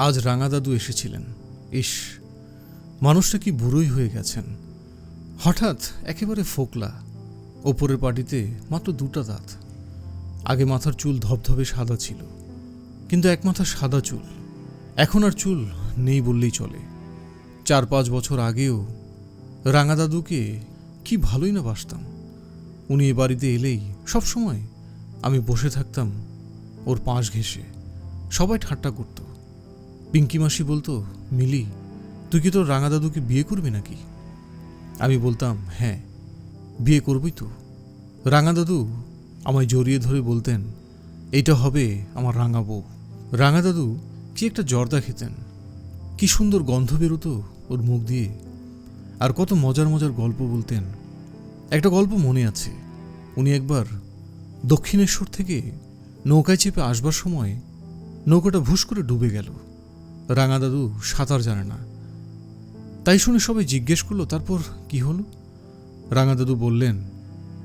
আজ রাঙা দাদু এসেছিলেন। ইস মানুষটা কি বুড়োই হয়ে গেছেন। হঠাৎ একেবারে ফোকলা, ওপরের পাটিতে মাত্র দুটা দাঁত। আগে মাথার চুল ধবধবে সাদা ছিল, কিন্তু এক মাথা সাদা চুল। এখন আর চুল নেই বললেই চলে। চার পাঁচ বছর আগেও রাঙা দাদুকে কি ভালোই না বাসতাম। উনি এ বাড়িতে এলেই সবসময় আমি বসে থাকতাম ওর পাশ ঘেঁষে, সবাই ঠাট্টা করত। পিঙ্কি মাসি বলতো, মিলি, তুই কি তোর রাঙা দাদুকে বিয়ে করবি নাকি? আমি বলতাম হ্যাঁ বিয়ে করবই তো। রাঙা দাদু আমায় জড়িয়ে ধরে বলতেন, এইটা হবে আমার রাঙা বউ। রাঙা দাদু কি একটা জর্দা খেতেন। কি সুন্দর গন্ধ বেরোতো ওর মুখ দিয়ে। আর কত মজার মজার গল্প বলতেন। একটা গল্প মনে আছে। উনি একবার দক্ষিণেশ্বর থেকে নৌকায় চেপে আসবার সময় নৌকাটা ভুস করে ডুবে গেল। রাঙা দাদু সাঁতার জানে না। তাই শুনে সবাই জিজ্ঞেস করল, তারপর কি হলো? রাঙা দাদু বললেন,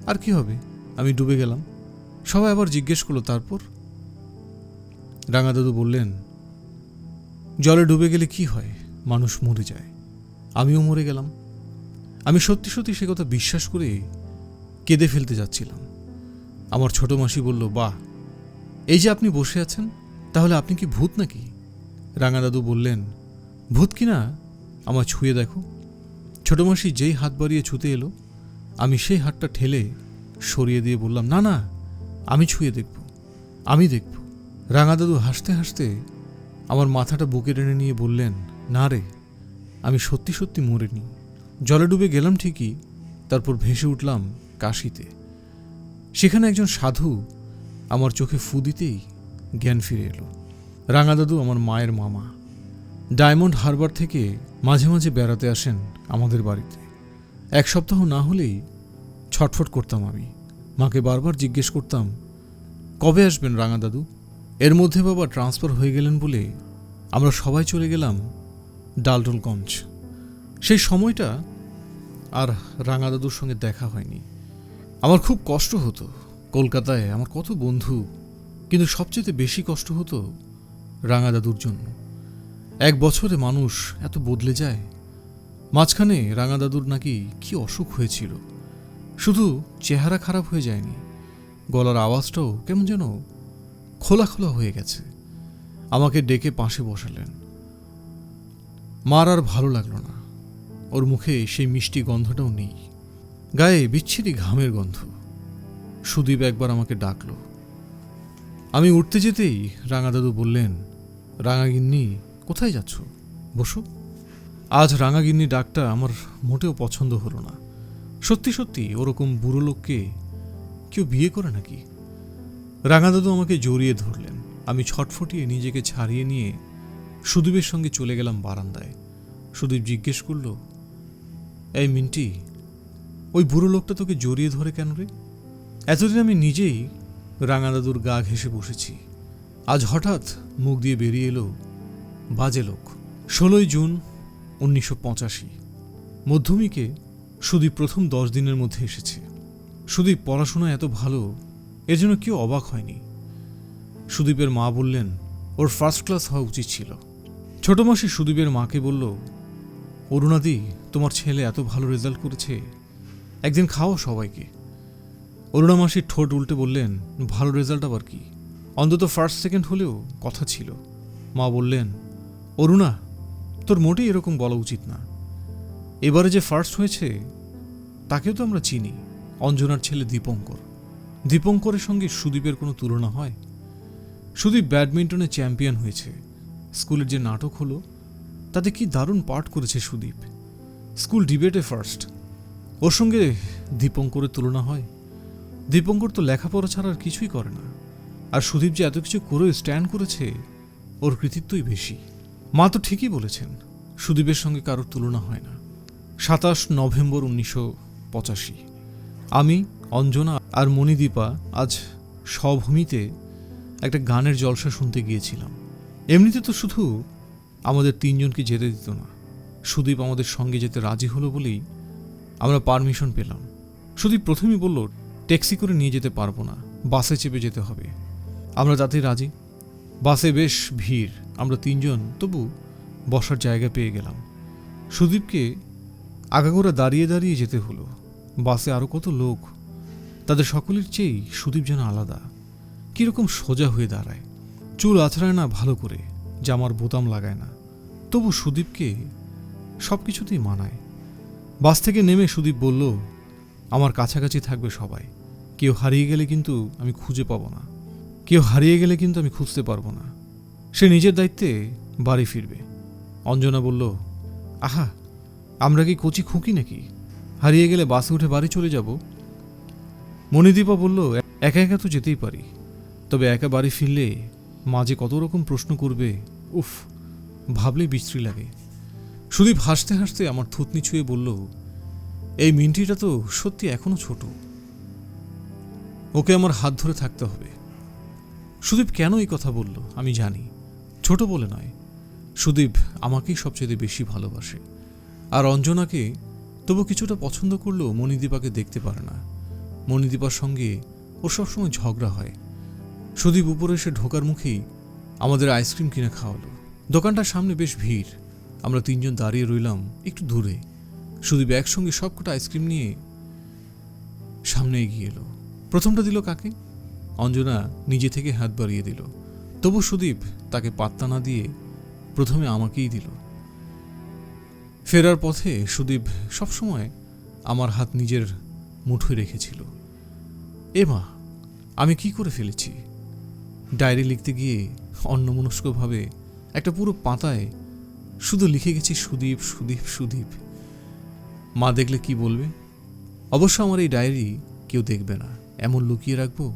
আর কি হবে? আমি ডুবে গেলাম। সবাই আবার জিজ্ঞেস করল, তারপর? রাঙা দাদু বললেন, জলে ডুবে গেলে কি হয়? মানুষ মরে যায়। আমিও মরে গেলাম। আমি সত্যি সত্যি সে কথা বিশ্বাস করে কেঁদে ফেলতে যাচ্ছিলাম। আমার ছোট মাসি বলল, বাহ! এই যে আপনি বসে আছেন, তাহলে আপনি কি ভূত নাকি? রাঙা দাদু বললেন, ভূত কিনা? আমার ছুঁয়ে দেখো। ছোট মাসি যেই হাত বাড়িয়ে ছুঁতে এলো, আমি সেই হাতটা ঠেলে সরিয়ে দিয়ে বললাম, না না, আমি ছুঁয়ে দেখব, আমি দেখব। রাঙা দাদু হাসতে হাসতে আমার মাথাটা বুকে টেনে নিয়ে বললেন, না রে, আমি সত্যি সত্যি মরিনি। জলে ডুবে গেলাম ঠিকই, তারপর ভেসে উঠলাম কাশিতে। সেখানে একজন সাধু আমার চোখে ফু দিতেই জ্ঞান ফিরে এলো। রাঙা দাদু আমার মায়ের মামা। ডায়মন্ড হারবার থেকে মাঝে মাঝে বেড়াতে আসেন আমাদের বাড়িতে। এক সপ্তাহ না হলেই ছটফট করতাম আমি। মাকে বারবার জিজ্ঞেস করতাম, কবে আসবেন রাঙা দাদু? এর মধ্যে বাবা ট্রান্সফার হয়ে গেলেন বলে আমরা সবাই চলে গেলাম ডালটলগঞ্জ সেই সময়টা আর রাঙা দাদুর সঙ্গে দেখা হয়নি। আমার খুব কষ্ট হতো কলকাতায়। আমার কত বন্ধু। কিন্তু সবচেয়ে বেশি কষ্ট হতো রাঙা দাদুর জন্য এক বছরে মানুষ এত বদলে যায়? মাঝখানে রাঙা দাদুর নাকি কি অসুখ হয়েছিল? শুধু চেহারা খারাপ হয়ে যায়নি, গলার আওয়াজটাও কেমন যেন খোলা খোলা হয়ে গেছে। আমাকে ডেকে পাশে বসালেন। মার আর ভালো লাগল না। ওর মুখে সেই মিষ্টি গন্ধটাও নেই। গায়ে বিচ্ছিরি ঘামের গন্ধ। সুদীপ একবার আমাকে ডাকল। আমি উঠতে যেতেই রাঙা দাদু বললেন রাঙাগিন্নি, কোথায় যাচ্ছ? বসো। আজ রাঙাগিন্নি ডাকটা আমার মোটেও পছন্দ হলো না। সত্যি সত্যি, ওরকম বুড়ো লোককে কেউ বিয়ে করে নাকি? রাঙা দাদু আমাকে জড়িয়ে ধরলেন। আমি ছটফটিয়ে নিজেকে ছাড়িয়ে নিয়ে সুদীপের সঙ্গে চলে গেলাম বারান্দায়। সুদীপ জিজ্ঞেস করল, এই মিন্টি, ওই বুড়ো লোকটা তোকে জড়িয়ে ধরে কেন রে? এতদিন আমি নিজেই রাঙা দাদুর গা ঘেসে বসেছি। আজ হঠাৎ মুখ দিয়ে বেরিয়ে এলো বাজে লোক। ষোলোই জুন উনিশশো পঁচাশি। মধ্যমিকে সুদীপ প্রথম দশ দিনের মধ্যে এসেছে। সুদীপ পড়াশোনা এত ভালো, এর জন্য কেউ অবাক হয়নি। সুদীপের মা বললেন, ওর ফার্স্ট ক্লাস হওয়া উচিত ছিল। ছোট মাসি সুদীপের মাকে বলল, অরুণাদি, তোমার ছেলে এত ভালো রেজাল্ট করেছে। একদিন খাও সবাইকে। অরুণা মাসির ঠোঁট উল্টে বললেন, ভালো রেজাল্ট আবার কি? অন্তত ফার্স্ট সেকেন্ড হলেও কথা ছিল। মা বললেন, অরুণা, তোর মোটেই এরকম বলা উচিত না। এবারে যে ফার্স্ট হয়েছে, তাকেও তো আমরা চিনি, অঞ্জনার ছেলে দীপঙ্কর। দীপঙ্করের সঙ্গে সুদীপের কোনো তুলনা হয়? সুদীপ ব্যাডমিন্টনে চ্যাম্পিয়ন হয়েছে। স্কুলের যে নাটক হলো, তাতে কি দারুণ পাঠ করেছে সুদীপ? স্কুল ডিবেটে ফার্স্ট ওর সঙ্গে দীপঙ্করের তুলনা হয়। দীপঙ্কর তো লেখাপড়া ছাড়া আর কিছুই করে না। আর সুদীপ যে এত কিছু করেও স্ট্যান্ড করেছে, ওর কৃতিত্বই বেশি। মা তো ঠিকই বলেছেন, সুদীপের সঙ্গে কারোর তুলনা হয় না। সাতাশ নভেম্বর উনিশশো পঁচাশি। আমি, অঞ্জনা আর মণিদীপা আজ স্বভূমিতে একটা গানের জলসা শুনতে গিয়েছিলাম। এমনিতে তো শুধু আমাদের তিনজনকে যেতে দিত না। সুদীপ আমাদের সঙ্গে যেতে রাজি হলো বলেই আমরা পারমিশন পেলাম। সুদীপ প্রথমেই বলল, ট্যাক্সি করে নিয়ে যেতে পারব না, বাসে চেপে যেতে হবে। আমরা তাতে রাজি। বাসে বেশ ভিড়। আমরা তিনজন, তবু বসার জায়গা পেয়ে গেলাম। সুদীপকে আগাগোড়া দাঁড়িয়ে দাঁড়িয়ে যেতে হলো। বাসে আরও কত লোক, তাদের সকলের চেয়েই সুদীপ যেন আলাদা। কীরকম সোজা হয়ে দাঁড়ায়। চুল আছড়ায় না ভালো করে, জামার বোতাম লাগায় না। তবু সুদীপকে সব কিছুতেই মানায়। বাস থেকে নেমে সুদীপ বলল, আমার কাছাকাছি থাকবে সবাই। কেউ হারিয়ে গেলে কিন্তু আমি খুঁজে পাবো না। কেউ হারিয়ে গেলে কিন্তু আমি খুঁজতে পারব না। সে নিজের দায়িত্বে বাড়ি ফিরবে। অঞ্জনা বলল, আহা, আমরা কি কচি খুঁকি নাকি? হারিয়ে গেলে বাসে উঠে বাড়ি চলে যাব? মণিদীপা বলল, একা একা তো যেতেই পারি। তবে একা বাড়ি ফিরলে মাঝে কত রকম প্রশ্ন করবে, উফ, ভাবলেই বিশ্রী লাগে। সুদীপ হাসতে হাসতে আমার থুতনি ছুঁয়ে বলল, এই মিন্টিটা তো সত্যি এখনও ছোট। ওকে আমার হাত ধরে থাকতে হবে। সুদীপ কেন এই কথা বলল, আমি জানি। ছোট বলে নয়। সুদীপ আমাকেই সবচেয়ে বেশি ভালোবাসে। আর অঞ্জনাকে তবু কিছুটা পছন্দ করলেও মণিদীপাকে দেখতে পারে না। মণিদীপার সঙ্গে ওর সবসময় ঝগড়া হয়। সুদীপ উপরে এসে ঢোকার মুখেই আমাদের আইসক্রিম কিনে খাওয়ালো। দোকানটার সামনে বেশ ভিড়। আমরা তিনজন দাঁড়িয়ে রইলাম একটু দূরে। সুদীপ একসঙ্গে সবকটা আইসক্রিম নিয়ে সামনে এগিয়ে এলো। প্রথমটা দিল কাকে? অঞ্জনা নিজে থেকে হাত বাড়িয়ে দিল। তবু সুদীপ তাকে পাত্তা না দিয়ে প্রথমে আমাকেই দিল। ফেরার পথে সুদীপ সবসময় আমার হাত নিজের মুঠোয় রেখেছিল। এ মা, আমি কি করে ফেলেছি? ডায়েরি লিখতে গিয়ে অন্যমনস্কভাবে একটা পুরো পাতায় শুধু লিখে গেছি, সুদীপ সুদীপ সুদীপ। মা দেখলে কি বলবে? অবশ্য আমার এই ডায়েরি কেউ দেখবে না। এমন লুকিয়ে রাখব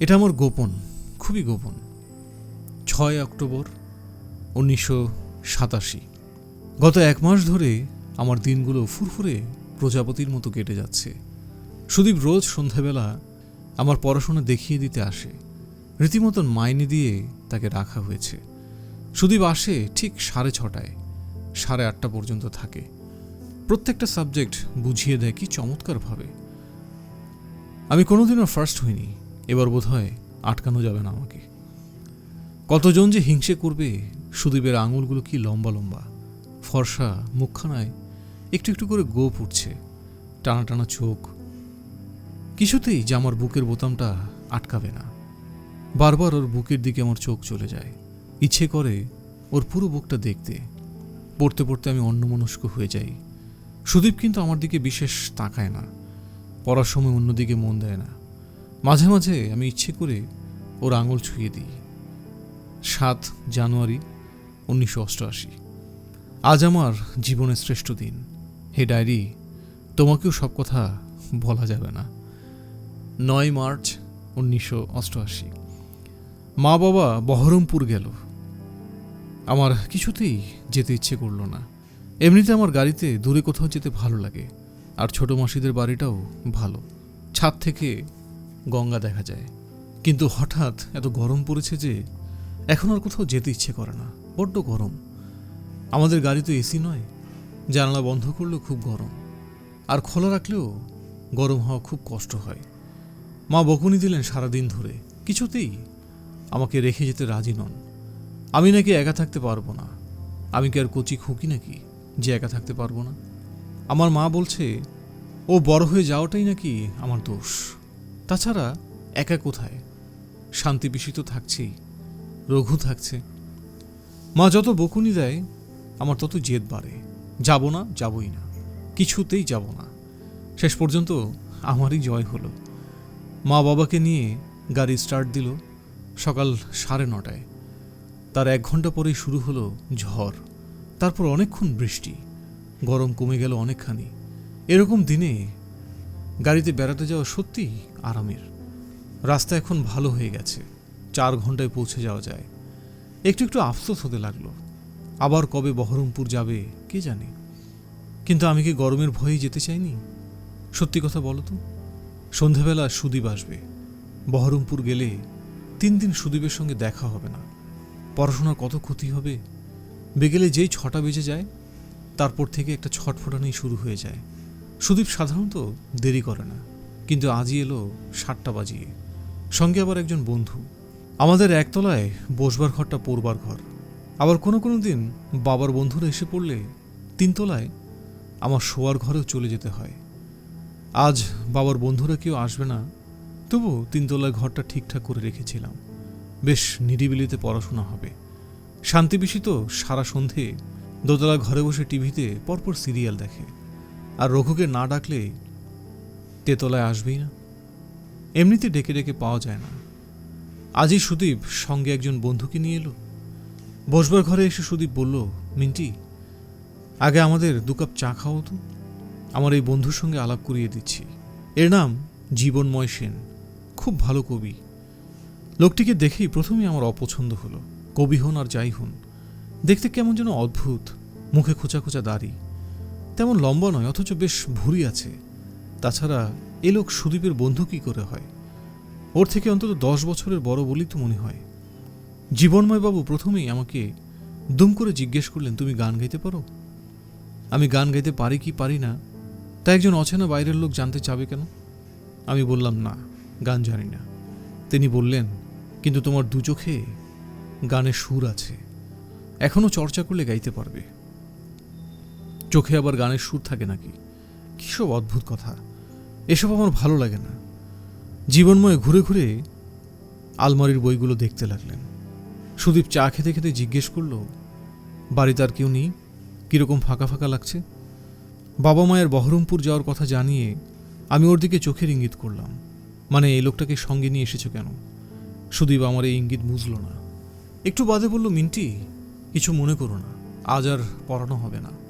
এটা আমার গোপন, খুবই গোপন। ছয় অক্টোবর উনিশশো সাতাশি, গত এক মাস ধরে আমার দিনগুলো ফুরফুরে প্রজাপতির মতো কেটে যাচ্ছে। সুদীপ রোজ সন্ধ্যাবেলা আমার পড়াশোনা দেখিয়ে দিতে আসে। রীতিমতন মাইনে দিয়ে তাকে রাখা হয়েছে। সুদীপ আসে ঠিক সাড়ে ছটায়, সাড়ে আটটা পর্যন্ত থাকে। প্রত্যেকটা সাবজেক্ট বুঝিয়ে দেয় কি চমৎকারভাবে। আমি কোনোদিনও ফার্স্ট হইনি। এবার বোধহয় আটকানো যাবে না আমাকে। কতজন যে হিংসে করবে, সুদীপের আঙুলগুলো কি লম্বা লম্বা। ফর্সা মুখখানায় একটু একটু করে গোপ উঠছে, টানা টানা চোখ। কিছুতেই যে আমার বুকের বোতামটা আটকাবে না। বারবার ওর বুকের দিকে আমার চোখ চলে যায়। ইচ্ছে করে ওর পুরো বুকটা দেখতে। পড়তে পড়তে আমি অন্যমনস্ক হয়ে যাই। সুদীপ কিন্তু আমার দিকে বিশেষ তাকায় না। পড়ার সময় অন্যদিকে মন দেয় না। মাঝে মাঝে আমি ইচ্ছে করে ওর আঙুল ছুঁয়ে দিই। সাত জানুয়ারি উনিশশো অষ্টআশি। আজ আমার জীবনের শ্রেষ্ঠ দিন। হে ডায়েরি, তোমাকেও সব কথা বলা যাবে না। নয় মার্চ উনিশশো অষ্টআশি। মা বাবা বহরমপুর গেল। আমার কিছুতেই যেতে ইচ্ছে করল না। এমনিতে আমার গাড়িতে দূরে কোথাও যেতে ভালো লাগে। আর ছোট মাসিদের বাড়িটাও ভালো। ছাদ থেকে গঙ্গা দেখা যায়। কিন্তু হঠাৎ এত গরম পড়েছে যে এখন আর কোথাও যেতে ইচ্ছে করে না। বড্ড গরম। আমাদের গাড়ি তো এসি নয়। জানালা বন্ধ করলেও খুব গরম। আর খোলা রাখলেও গরম হওয়া খুব কষ্ট হয়। মা বকুনি দিলেন সারাদিন ধরে। কিছুতেই আমাকে রেখে যেতে রাজি নন। আমি নাকি একা থাকতে পারব না। আমি কি আর কচি খুকি নাকি যে একা থাকতে পারব না? আমার মা বলছে, ও বড় হয়ে যাওয়াটাই নাকি আমার দোষ। তাছাড়া একা কোথায়? শান্তি পিসি তো থাকছেই রঘু থাকছে। মা যত বকুনি দেয়, আমার তত জেদ বাড়ে। যাব না, যাবই না, কিছুতেই যাব না। শেষ পর্যন্ত আমারই জয় হলো। মা বাবাকে নিয়ে গাড়ি স্টার্ট দিল সকাল সাড়ে নটায়। তার এক ঘণ্টা পরেই শুরু হলো ঝড়। তারপর অনেকক্ষণ বৃষ্টি। গরম কমে গেল অনেকখানি। এরকম দিনে গাড়িতে বেড়াতে যাওয়া সত্যিই আরামের। রাস্তা এখন ভালো হয়ে গেছে। চার ঘন্টায় পৌঁছে যাওয়া যায়। একটু একটু আফসোস হতে লাগল। আবার কবে বহরমপুর যাবে, কে জানে? কিন্তু আমি কি গরমের ভয়েই যেতে চাইনি? সত্যি কথা বলো তো। সন্ধেবেলা সুদীপ আসবে। বহরমপুর গেলে তিন দিন সুদীপের সঙ্গে দেখা হবে না। পড়াশোনার কত ক্ষতি হবে? বিকেলে যেই ছটা বেজে যায়, তারপর থেকে একটা ছটফটানি শুরু হয়ে যায়। সুদীপ সাধারণত দেরি করে না, কিন্তু আজই এলো সাতটা বাজিয়ে। সঙ্গে আবার একজন বন্ধু। আমাদের একতলায় বসবার ঘরটা পড়বার ঘর। আবার কোনো কোনো দিন বাবার বন্ধুরা এসে পড়লে তিনতলায় আমার শোয়ার ঘরেও চলে যেতে হয়। আজ বাবার বন্ধুরা কেউ আসবে না, তবু তিনতলায় ঘরটা ঠিকঠাক করে রেখেছিলাম। বেশ নিরিবিলিতে পড়াশোনা হবে। শান্তি বেশি তো সারা সন্ধে দোতলা ঘরে বসে টিভিতে পরপর সিরিয়াল দেখে। আর রঘুকে না ডাকলে তেতলায় আসবেই না। এমনিতে ডেকে ডেকে পাওয়া যায় না। আজই সুদীপ সঙ্গে একজন বন্ধুকে নিয়ে এলো। বসবার ঘরে এসে সুদীপ বলল, মিন্টি, আগে আমাদের দু কাপ চা খাও তো। আমার এই বন্ধুর সঙ্গে আলাপ করিয়ে দিচ্ছি। এর নাম জীবনময় সেন। খুব ভালো কবি। লোকটিকে দেখেই প্রথমেই আমার অপছন্দ হলো। কবি হন আর যাই হন। দেখতে কেমন যেন অদ্ভুত। মুখে খোঁচা খোঁচা দাড়ি। তেমন লম্বা নয়, অথচ বেশ ভুরি আছে। তাছাড়া এ লোক সুদীপের বন্ধু কি করে হয়? ওর থেকে অন্তত দশ বছরের বড় বলেই তো মনে হয়। জীবনময়বাবু প্রথমেই আমাকে দুম করে জিজ্ঞেস করলেন, তুমি গান গাইতে পারো? আমি গান গাইতে পারি কি পারি না? তা একজন অচেনা বাইরের লোক জানতে চাবে কেন? আমি বললাম, না, গান জানি না। তিনি বললেন, কিন্তু তোমার দু চোখে গানের সুর আছে। এখনও চর্চা করলে গাইতে পারবে। চোখে আবার গানের সুর থাকে নাকি? কিসব অদ্ভুত কথা। এসব আমার ভালো লাগে না। জীবনময় ঘুরে ঘুরে আলমারির বইগুলো দেখতে লাগলেন। সুদীপ চা খেতে খেতে জিজ্ঞেস করল, বাড়িতে আর কেউ নেই? কীরকম ফাঁকা ফাঁকা লাগছে? বাবা মায়ের বহরমপুর যাওয়ার কথা জানিয়ে আমি ওর দিকে চোখের ইঙ্গিত করলাম। মানে এই লোকটাকে সঙ্গে নিয়ে এসেছ কেন? সুদীপ আমার এই ইঙ্গিত বুঝল না। একটু বাদে বলল, মিন্টি, কিছু মনে করো না। আজ আর পড়ানো হবে না।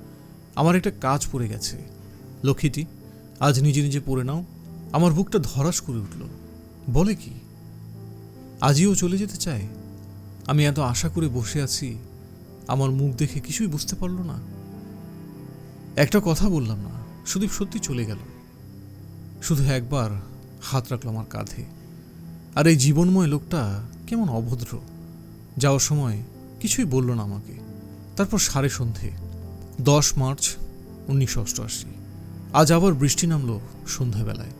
আমার একটা কাজ পড়ে গেছে। লক্ষ্মীটি, আজ নিজে নিজে পড়ে নাও। আমার বুকটা ধরাস করে উঠল। বলে কি? আজইও চলে যেতে চায়? আমি এত আশা করে বসে আছি, আমার মুখ দেখে কিছুই বুঝতে পারল না। একটা কথা বললাম না, সুদীপ সত্যি চলে গেল। শুধু একবার হাত রাখল আমার কাঁধে। আর এই জীবনময় লোকটা কেমন অভদ্র। যাওয়ার সময় কিছুই বলল না আমাকে। তারপর সাড়ে সন্ধে। দশ মার্চ উনিশশো অষ্টআশি। আজ আবার বৃষ্টি নামলো সন্ধ্যাবেলায়।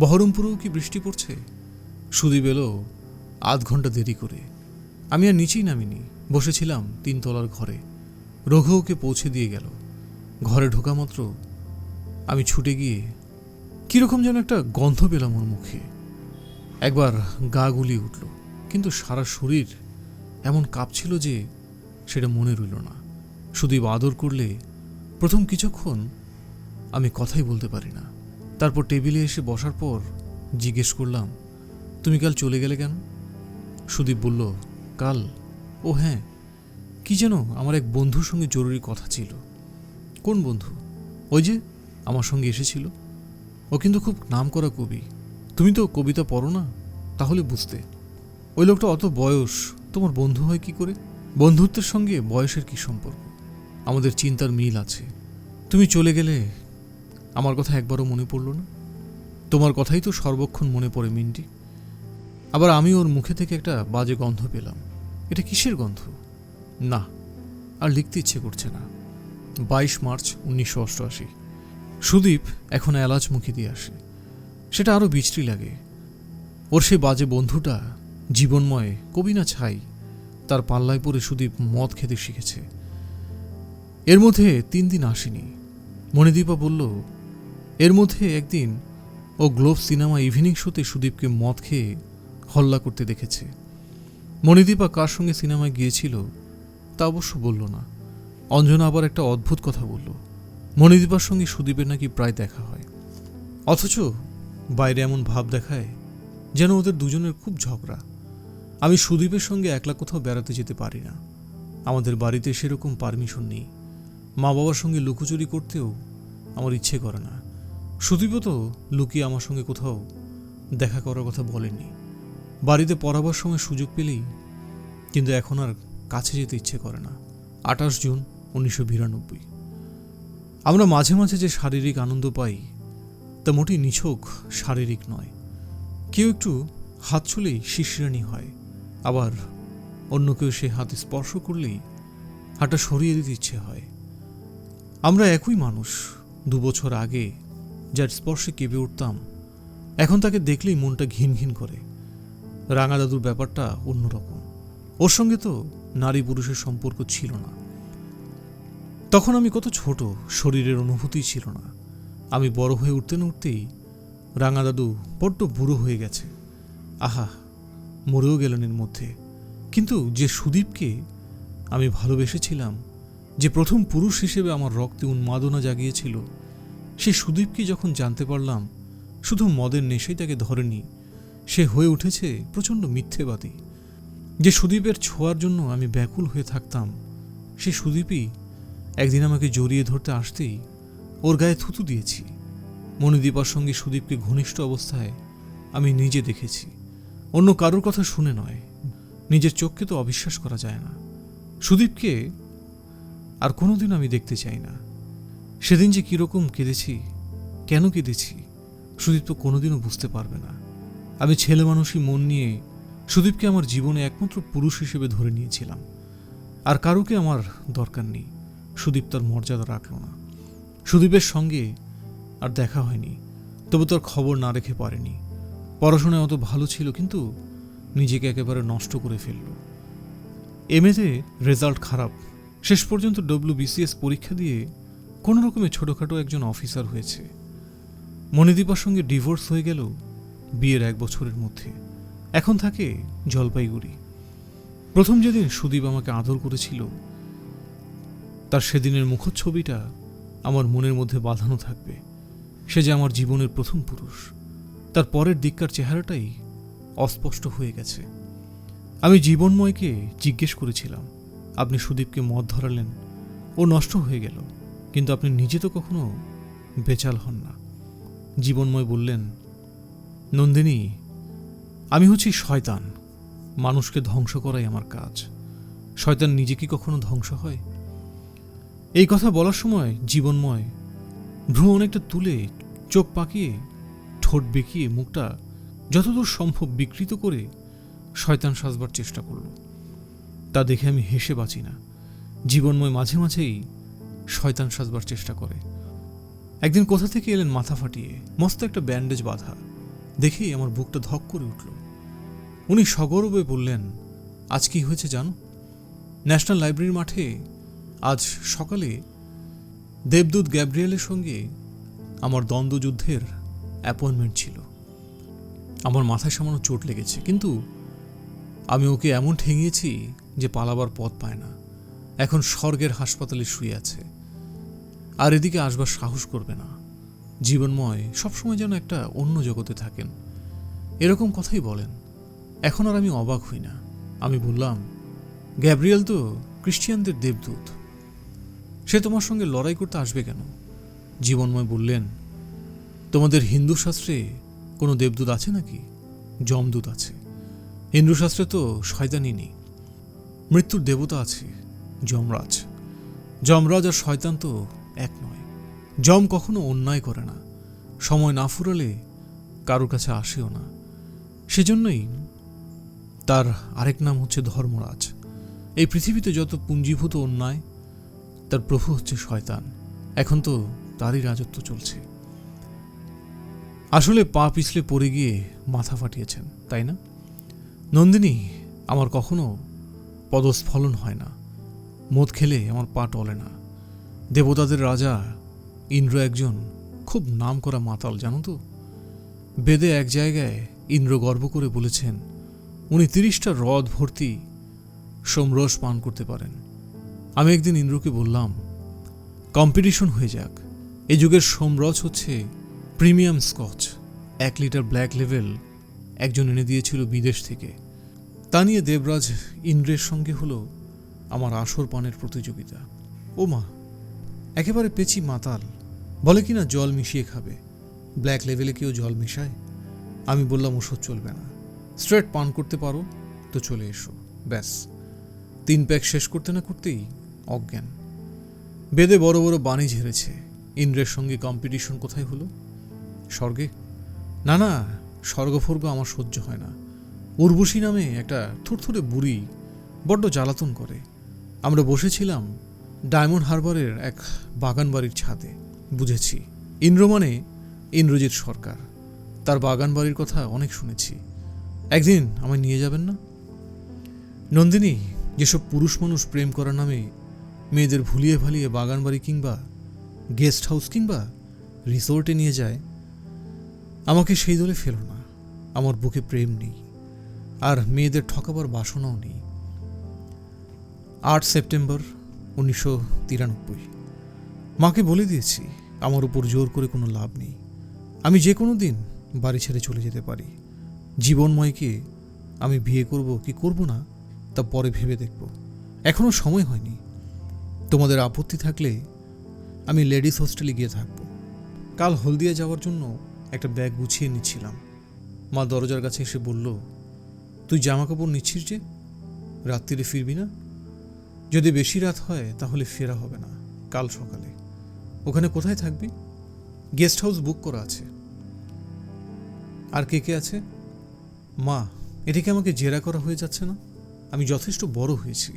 বহরমপুরেও কি বৃষ্টি পড়ছে? সুদীপ এলো আধ ঘণ্টা দেরি করে। আমি আর নিচেই নামিনি, বসেছিলাম তিনতলার ঘরে। রঘু ওকে পৌঁছে দিয়ে গেল। ঘরে ঢোকা মাত্র আমি ছুটে গিয়ে কীরকম যেন একটা গন্ধ পেলাম ওর মুখে। একবার গা গুলিয়ে উঠল, কিন্তু সারা শরীর এমন কাঁপছিল যে সেটা মনে রইল না। সুদীপ আদর করলে প্রথম কিছুক্ষণ আমি কথাই বলতে পারি না। তারপর টেবিলে এসে বসার পর জিজ্ঞেস করলাম, তুমি কাল চলে গেলে কেন? সুদীপ বলল, কাল? ও হ্যাঁ কি যেন আমার এক বন্ধুর সঙ্গে জরুরি কথা ছিল। কোন বন্ধু? ওই যে আমার সঙ্গে এসেছিল। ও কিন্তু খুব নামকরা কবি। তুমি তো কবিতা পড়ো না, তাহলে বুঝতে। ওই লোকটা অত বয়স, তোমার বন্ধু হয় কি করে? বন্ধুত্বের সঙ্গে বয়সের কি সম্পর্ক? আমাদের চিন্তার মিল আছে। তুমি চলে গেলে আমার কথা একবারও মনে পড়ল না। তোমার কথাই তো সর্বক্ষণ মনে পড়ে, মিন্টি। আবার আমি ওর মুখে থেকে একটা বাজে গন্ধ পেলাম। এটা কিসের গন্ধ? না, আর লিখতে ইচ্ছে করছে না। বাইশ মার্চ উনিশশো অষ্টআশি। সুদীপ এখন এলাচ মুখে দিয়ে আসে। সেটা আরও বিশ্রী লাগে। ওর সেই বাজে বন্ধুটা জীবনময় কবি না ছাই, তার পাল্লায় পরে সুদীপ মদ খেতে শিখেছে। এর মধ্যে তিন দিন আসেনি। মণিদীপা বলল, এর মধ্যে একদিন ও গ্লোব সিনেমা ইভিনিং শোতে সুদীপকে মদ খেয়ে হল্লা করতে দেখেছে। মণিদীপা কার সঙ্গে সিনেমায় গিয়েছিল তা অবশ্য বলল না। অঞ্জনা আবার একটা অদ্ভুত কথা বলল, মণিদীপার সঙ্গে সুদীপের নাকি প্রায় দেখা হয়। অথচ বাইরে এমন ভাব দেখায় যেন ওদের দুজনের খুব ঝগড়া। আমি সুদীপের সঙ্গে একলা কোথাও বেড়াতে যেতে পারি না। আমাদের বাড়িতে সেরকম পারমিশন নেই। মা বাবার সঙ্গে লুকোচুরি করতেও আমার ইচ্ছে করে না। সুদীপও তো লুকিয়ে আমার সঙ্গে কোথাও দেখা করার কথা বলেনি। বাড়িতে পড়াবার সময় সুযোগ পেলেই কিন্তু এখন আর কাছে যেতে ইচ্ছে করে না। আঠাশ জুন উনিশশো বিরানব্বই। আমরা মাঝে মাঝে যে শারীরিক আনন্দ পাই, তা মোটেই নিছক শারীরিক নয়। কেউ একটু হাত ছুলেই শিশিরানি হয়, আবার অন্য কেউ সে হাত স্পর্শ করলেই হাতটা সরিয়ে দিতে ইচ্ছে হয়। আমরা একই মানুষ, দু বছর আগে যার স্পর্শে কেঁপে উঠতাম, এখন তাকে দেখলেই মনটা ঘিন ঘিন করে। রাঙা দাদুর ব্যাপারটা অন্যরকম। ওর সঙ্গে তো নারী পুরুষের সম্পর্ক ছিল না। তখন আমি কত ছোট, শরীরের অনুভূতি ছিল না। আমি বড় হয়ে উঠতে না উঠতেই রাঙা দাদু বড্ড বুড়ো হয়ে গেছে। আহা, মরেও গেলেন এর মধ্যে। কিন্তু যে সুদীপকে আমি ভালোবেসেছিলাম যে প্রথম পুরুষ হিসেবে আমার রক্তে উন্মাদনা জাগিয়েছিল সেই সুদীপকে যখন জানতে পারলাম, শুধু মদের নেশেই তাকে ধরেনি, সে হয়ে উঠেছে প্রচণ্ড মিথ্যেবাদী। যে সুদীপের ছোঁয়ার জন্য আমি ব্যাকুল হয়ে থাকতাম, সে সুদীপই একদিন আমাকে জড়িয়ে ধরতে আসতেই ওর গায়ে থুতু দিয়েছি। মণিদীপার সঙ্গে সুদীপকে ঘনিষ্ঠ অবস্থায় আমি নিজে দেখেছি। অন্য কারোর কথা শুনে নয়, নিজের চোখকে তো অবিশ্বাস করা যায় না। সুদীপকে আর কোনোদিন আমি দেখতে চাই না। সেদিন যে কীরকম কেঁদেছি, কেন কেঁদেছি, সুদীপ তো কোনোদিনও বুঝতে পারবে না। আমি ছেলে মানুষই মন নিয়ে সুদীপকে আমার জীবনে একমাত্র পুরুষ হিসেবে ধরে নিয়েছিলাম। আর কারোকে আমার দরকার নেই, সুদীপ তার মর্যাদা রাখল না। সুদীপের সঙ্গে আর দেখা হয়নি, তবু তার খবর না রেখে পারেনি। পড়াশোনায় অত ভালো ছিল, কিন্তু নিজেকে একেবারে নষ্ট করে ফেলল। এমএতে রেজাল্ট খারাপ। শেষ পর্যন্ত ডব্লিউ বিসিএস পরীক্ষা দিয়ে কোনো রকমে ছোটোখাটো একজন অফিসার হয়েছে। মণিদীপার সঙ্গে ডিভোর্স হয়ে গেল বিয়ের এক বছরের মধ্যে। এখন থাকে জলপাইগুড়ি। প্রথম যেদিন সুদীপ আমাকে আদর করেছিল, তার সেদিনের মুখচ্ছবিটা আমার মনের মধ্যে বাঁধানো থাকবে। সে যে আমার জীবনের প্রথম পুরুষ, তার পরের দিককার চেহারাটাই অস্পষ্ট হয়ে গেছে। আমি জীবনময়কে জিজ্ঞেস করেছিলাম আপনি সুদীপকে মদ ধরালেন। ও নষ্ট হয়ে গেল। কিন্তু আপনি নিজে তো কখনো বেচাল হন না। জীবনময় বললেন, নন্দিনী, আমি হচ্ছি শয়তান। মানুষকে ধ্বংস করাই আমার কাজ। শয়তান নিজে কি কখনো ধ্বংস হয়? এই কথা বলার সময় জীবনময় ভ্রু অনেকটা তুলে চোখ পাকিয়ে, ঠোঁট বেঁকিয়ে মুখটা যতদূর সম্ভব বিকৃত করে শয়তান সাজবার চেষ্টা করল। তা দেখে আমি হেসে বাঁচি না। জীবনময় মাঝে মাঝেই শয়তান সাজবার চেষ্টা করে। একদিন কোথা থেকে এলেন মাথা ফাটিয়ে? মস্ত একটা ব্যান্ডেজ বাঁধা। দেখেই আমার বুকটা ধক করে উঠল। উনি সগৌরবে বললেন, আজ কি হয়েছে জানো? ন্যাশনাল লাইব্রেরির মাঠে আজ সকালে দেবদূত গ্যাব্রিয়েলের সঙ্গে আমার দ্বন্দ্বযুদ্ধের অ্যাপয়েন্টমেন্ট ছিল। আমার মাথায় সামান্য চোট লেগেছে, কিন্তু আমি ওকে এমন ঠেঙিয়েছি যে পালাবার পথ পায় না। এখন স্বর্গের হাসপাতালে শুয়ে আছে। আর এদিকে আসবার সাহস করবে না। জীবনময় সবসময় যেন একটা অন্য জগতে থাকেন। এরকম কথাই বলেন। এখন আর আমি অবাক হই না। আমি বললাম, গ্যাব্রিয়েল তো খ্রিস্টিয়ানদের দেবদূত। সে তোমার সঙ্গে লড়াই করতে আসবে কেন? জীবনময় বললেন, তোমাদের হিন্দু শাস্ত্রে কোনো দেবদূত আছে নাকি? যমদূত আছে। হিন্দু শাস্ত্রে তো শয়তানই নেই মৃত্যুর দেবতা আছে, যমরাজ। যমরাজ আর শয়তান তো এক নয়। যম কখনো অন্যায় করে না। সময় না ফুরালে কারোর কাছে আসেও না। সেজন্যই তার আরেক নাম হচ্ছে ধর্মরাজ। এই পৃথিবীতে যত পুঞ্জীভূত অন্যায়, তার প্রভু হচ্ছে শয়তান। এখন তো তারই রাজত্ব চলছে। আসলে পা পিছলে পড়ে গিয়ে মাথা ফাটিয়েছেন, তাই না? নন্দিনী, আমার কখনো পদস্ফলন হয় না। মদ খেলে আমার পা টলে না। দেবতাদের রাজা ইন্দ্র একজন খুব নাম করা মাতাল, জানো তো? বেদে এক জায়গায় ইন্দ্র গর্ব করে বলেছেন, উনি তিরিশটা হ্রদ ভর্তি সোমরস পান করতে পারেন। আমি একদিন ইন্দ্রকে বললাম, কম্পিটিশন হয়ে যাক। এ যুগের সোমরস হচ্ছে প্রিমিয়াম স্কচ। এক লিটার ব্ল্যাক লেভেল একজন এনে দিয়েছিল বিদেশ থেকে। তা নিয়ে দেবরাজ ইন্দ্রের সঙ্গে হলো আমার আসর পানের প্রতিযোগিতা। ও মা, একেবারে পেঁচি মাতাল, বলে কিনা জল মিশিয়ে খাবে। ব্ল্যাক লেভেলে কেউ জল মিশায়? আমি বললাম, ওষুধ চলবে না। স্ট্রেট পান করতে পারো, তো চলে এসো। ব্যাস। তিন প্যাক শেষ করতে না করতেই অজ্ঞান। বেদে বড় বড় বাণী ঝেড়েছে। ইন্দ্রের সঙ্গে কম্পিটিশন কোথায় হলো? স্বর্গে? না না, স্বর্গফর্গ আমার সহ্য হয় না। উর্বশী নামে একটা থুরথুরে বুড়ি বড্ড জ্বালাতন করে। আমরা বসেছিলাম ডায়মন্ড হারবারের এক বাগান বাড়ির ছাদে, বুঝেছি। ইন্দ্র মানে ইন্দ্রজিৎ সরকার। তার বাগান বাড়ির কথা অনেক শুনেছি। একদিন আমায় নিয়ে যাবেন না? নন্দিনী, যেসব পুরুষ মানুষ প্রেম করার নামে মেয়েদের ভুলিয়ে ভালিয়ে বাগান বাড়ি কিংবা গেস্ট হাউস কিংবা রিসোর্টে নিয়ে যায়, আমাকে সেই দলে ফেলো না। আমার বুকে প্রেম নেই। আর মেয়েদের ঠকাবার বাসনাও নেই। আট সেপ্টেম্বর উনিশশো তিরানব্বই। মাকে বলে দিয়েছি, আমার উপর জোর করে কোনো লাভ নেই। আমি যে কোনো দিন বাড়ি ছেড়ে চলে যেতে পারি। জীবনময়কে আমি বিয়ে করব, কি করব না, তা পরে ভেবে দেখব। এখনও সময় হয়নি। তোমাদের আপত্তি থাকলে আমি লেডিস হোস্টেলে গিয়ে থাকব। কাল হলদিয়া যাওয়ার জন্য একটা ব্যাগ গুছিয়ে নিচ্ছিলাম। মা দরজার কাছে এসে বলল তুই জামা কাপড় নিচ্ছিস যে? রাত্রিরে ফিরবি না? যদি বেশি রাত হয়, তাহলে ফেরা হবে না, কাল সকালে। ওখানে কোথায় থাকবি? গেস্ট হাউস বুক করা আছে। আর কে কে আছে? মা এটা কি আমাকে জেরা করা হয়ে যাচ্ছে না? আমি যথেষ্ট বড় হয়েছি।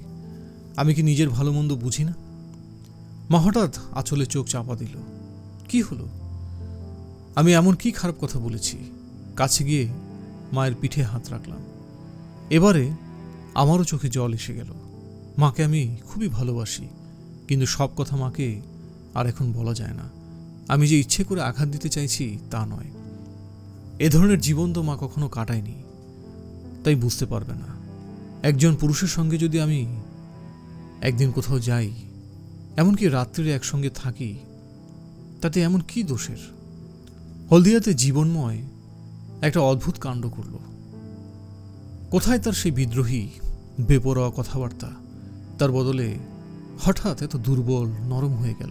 আমি কি নিজের ভালো মন্দ বুঝি না? মা হঠাৎ আঁচলে চোখ চাপা দিল। কি হলো? আমি এমন কি খারাপ কথা বলেছি? কাছে গিয়ে মায়ের পিঠে হাত রাখলাম। এবারে আমারও চোখে জল এসে গেল। মাকে আমি খুবই ভালোবাসি, কিন্তু সব কথা মাকে আর এখন বলা যায় না। আমি যে ইচ্ছে করে আঘাত দিতে চাইছি তা নয়। এ ধরনের জীবন তো মা কখনো কাটায়নি, তাই বুঝতে পারবে না। একজন পুরুষের সঙ্গে যদি আমি একদিন কোথাও যাই, এমনকি রাত্রিরে একসঙ্গে থাকি, তাতে এমন কি দোষের? হলদিয়াতে জীবনময় একটা অদ্ভুত কাণ্ড করল কোথায় তার সেই বিদ্রোহী, বেপরোয়া কথাবার্তা? তার বদলে হঠাৎ এত দুর্বল, নরম হয়ে গেল।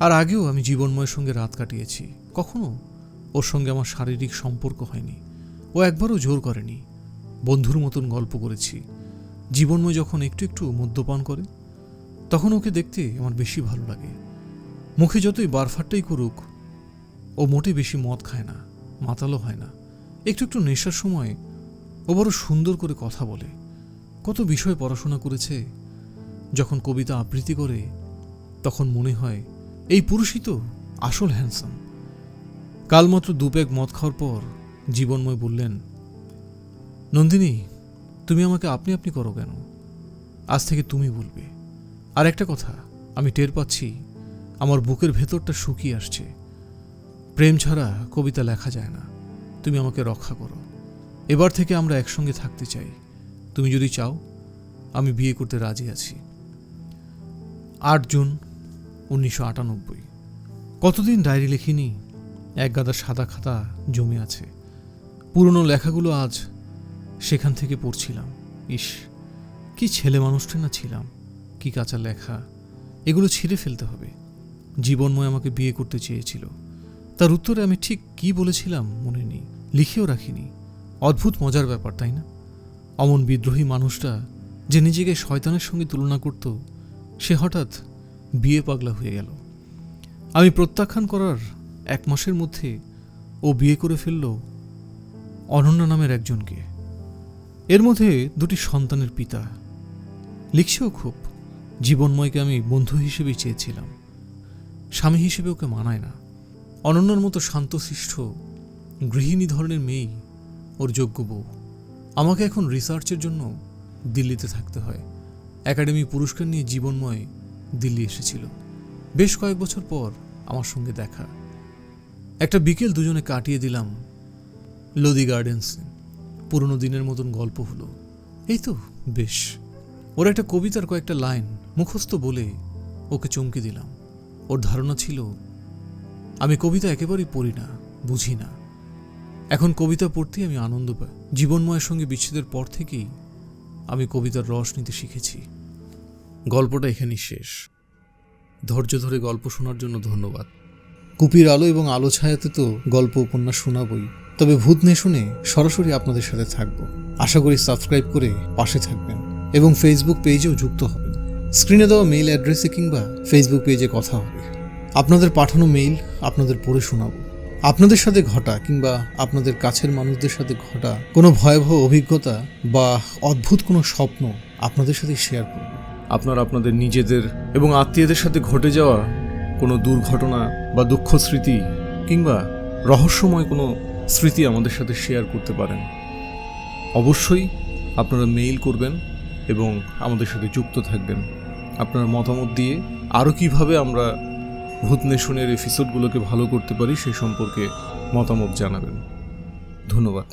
আর আগেও আমি জীবনময়ের সঙ্গে রাত কাটিয়েছি। কখনো ওর সঙ্গে আমার শারীরিক সম্পর্ক হয়নি। ও একবারও জোর করেনি। বন্ধুর মতন গল্প করেছি। জীবনময় যখন একটু একটু মদ্যপান করে, তখন ওকে দেখতে আমার বেশি ভালো লাগে। মুখে যতই বারফাট্টাই করুক, ও মোটে বেশি মদ খায় না মাতালো হয় না। একটু একটু নেশার সময় ও বড় সুন্দর করে কথা বলে। কত বিষয় পড়াশোনা করেছে। যখন কবিতা আবৃত্তি করে, তখন মনে হয়, এই পুরুষই তো আসল হ্যান্ডসাম কাল মাত্র মদ খাওয়ার পর জীবনময় বললেন, নন্দিনী, তুমি আমাকে আপনি আপনি করো কেন? আজ থেকে তুমি বলবে। আর একটা কথা, আমি টের পাচ্ছি, আমার বুকের ভেতরটা শুকিয়ে আসছে। প্রেম ছাড়া কবিতা লেখা যায় না। তুমি আমাকে রক্ষা করো। এবার থেকে আমরা একসঙ্গে থাকতে চাই। তুমি যদি চাও, আমি বিয়ে করতে রাজি আছি। আট জুন উনিশশো আটানব্বই। কতদিন ডায়েরি লিখিনি? এক গাদা সাদা খাতা জমে আছে। পুরনো লেখাগুলো আজ সেখান থেকে পড়ছিলাম। ইস, কি ছেলে মানুষটা না ছিলাম। কি কাঁচা লেখা। এগুলো ছিঁড়ে ফেলতে হবে। জীবনময় আমাকে বিয়ে করতে চেয়েছিল। তার উত্তরে আমি ঠিক কি বলেছিলাম মনে নেই। লিখেও রাখিনি। অদ্ভুত মজার ব্যাপার, তাই না? অমন বিদ্রোহী মানুষটা যে নিজেকে শয়তানের সঙ্গে তুলনা করত, সে হঠাৎ বিয়ে পাগলা হয়ে গেল। আমি প্রত্যাখ্যান করার এক মাসের মধ্যে ও বিয়ে করে ফেলল অনন্য নামের একজনকে। এর মধ্যে দুটি সন্তানের পিতা। লিখছেও খুব, জীবনময়কে আমি বন্ধু হিসেবেই চেয়েছিলাম। স্বামী হিসেবে ওকে মানায় না। অনন্যার মতো শান্তশিষ্ট, গৃহিণী ধরনের মেয়েই ওর যোগ্য বউ। আমাকে এখন রিসার্চের জন্য দিল্লিতে থাকতে হয়। একাডেমি পুরস্কার নিয়ে জীবনময় দিল্লি এসেছিল। বেশ কয়েক বছর পর আমার সঙ্গে দেখা। একটা বিকেল দুজনে কাটিয়ে দিলাম লোদি গার্ডেন্সে পুরনো দিনের মতন গল্প হলো। এই তো, বেশ। ওর একটা কবিতার কয়েকটা লাইন মুখস্থ বলে ওকে চমকে দিলাম। ওর ধারণা ছিল, আমি কবিতা একেবারেই পড়ি না, বুঝি না। এখন কবিতা পড়তেই আমি আনন্দ পাই। জীবনময়ের সঙ্গে বিচ্ছেদের পর থেকেই আমি কবিতার রস নিতে শিখেছি। গল্পটা এখানেই শেষ। ধৈর্য ধরে গল্প শোনার জন্য ধন্যবাদ। কুপির আলো এবং আলো ছায়াতে তো গল্প, উপন্যাস শোনাবই। তবে ভূত নে শুনে সরাসরি আপনাদের সাথে থাকব। আশা করি সাবস্ক্রাইব করে পাশে থাকবেন এবং ফেসবুক পেজেও যুক্ত হবেন। স্ক্রিনে দেওয়া মেইল অ্যাড্রেসে কিংবা ফেসবুক পেজে কথা হবে। আপনাদের পাঠানো মেইল আপনাদের পড়ে শোনাবো। আপনাদের সাথে ঘটা কিংবা আপনাদের কাছের মানুষদের সাথে ঘটা কোনো ভয়াবহ অভিজ্ঞতা বা অদ্ভুত কোনো স্বপ্ন আপনাদের সাথে শেয়ার করব। আপনারা আপনাদের নিজেদের এবং আত্মীয়দের সাথে ঘটে যাওয়া কোনো দুর্ঘটনা বা দুঃখ স্মৃতি কিংবা রহস্যময় কোনো স্মৃতি আমাদের সাথে শেয়ার করতে পারেন। অবশ্যই আপনারা মেইল করবেন এবং আমাদের সাথে যুক্ত থাকবেন। আপনার মতামত দিয়ে আরও কীভাবে আমরা ভূতনেশনের এপিসোডগুলোকে ভালো করতে পারি সেই সম্পর্কে মতামত জানাবেন। ধন্যবাদ।